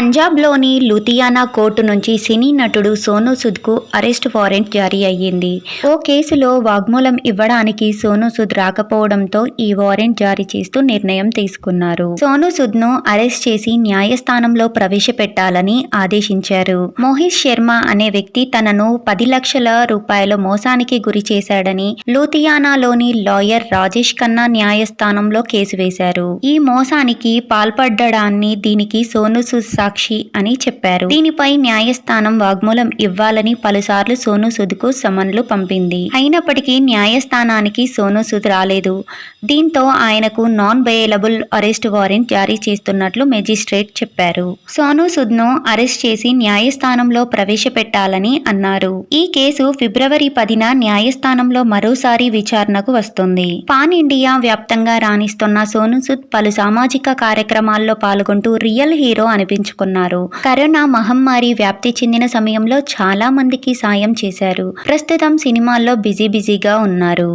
పంజాబ్లోని లూథియానా కోర్టు నుంచి సినీ నటుడు సోనూ సుద్కు అరెస్ట్ వారెంట్ జారీ అయ్యింది. ఓ కేసులో వాగ్మూలం ఇవ్వడానికి సోనూ సుద్ రాకపోవడంతో ఈ వారెంట్ జారీ చేస్తూ నిర్ణయం తీసుకున్నారు. సోనూ సుద్ను అరెస్ట్ చేసి న్యాయస్థానంలో ప్రవేశపెట్టాలని ఆదేశించారు. మోహిత్ శర్మ అనే వ్యక్తి తనను పది లక్షల రూపాయల మోసానికి గురి చేశాడని లూథియానాలోని లాయర్ రాజేష్ ఖన్నా న్యాయస్థానంలో కేసు వేశారు. ఈ మోసానికి పాల్పడ్డాన్ని దీనికి సోను సుద్ సాక్షి అని చెప్పారు. దీనిపై న్యాయస్థానం వాగ్మూలం ఇవ్వాలని పలుసార్లు సోను సూద్కు సమన్లు పంపింది. అయినప్పటికీ న్యాయస్థానానికి సోను సూద్ రాలేదు. దీంతో ఆయనకు నాన్ బెయిలబుల్ అరెస్ట్ వారెంట్ జారీ చేస్తున్నట్లు మెజిస్ట్రేట్ చెప్పారు. సోను సూద్ను అరెస్ట్ చేసి న్యాయస్థానంలో ప్రవేశపెట్టాలని అన్నారు. ఈ కేసు ఫిబ్రవరి పదిన న్యాయస్థానంలో మరోసారి విచారణకు వస్తుంది. పాన్ ఇండియా వ్యాప్తంగా రాణిస్తున్న సోను సూద్ పలు సామాజిక కార్యక్రమాల్లో పాల్గొంటూ రియల్ హీరో అనిపించుకున్నారు కరోనా మహమ్మారి వ్యాప్తి చెందిన సమయంలో చాలా మందికి సాయం చేశారు. ప్రస్తుతం సినిమాల్లో బిజీ బిజీగా ఉన్నారు.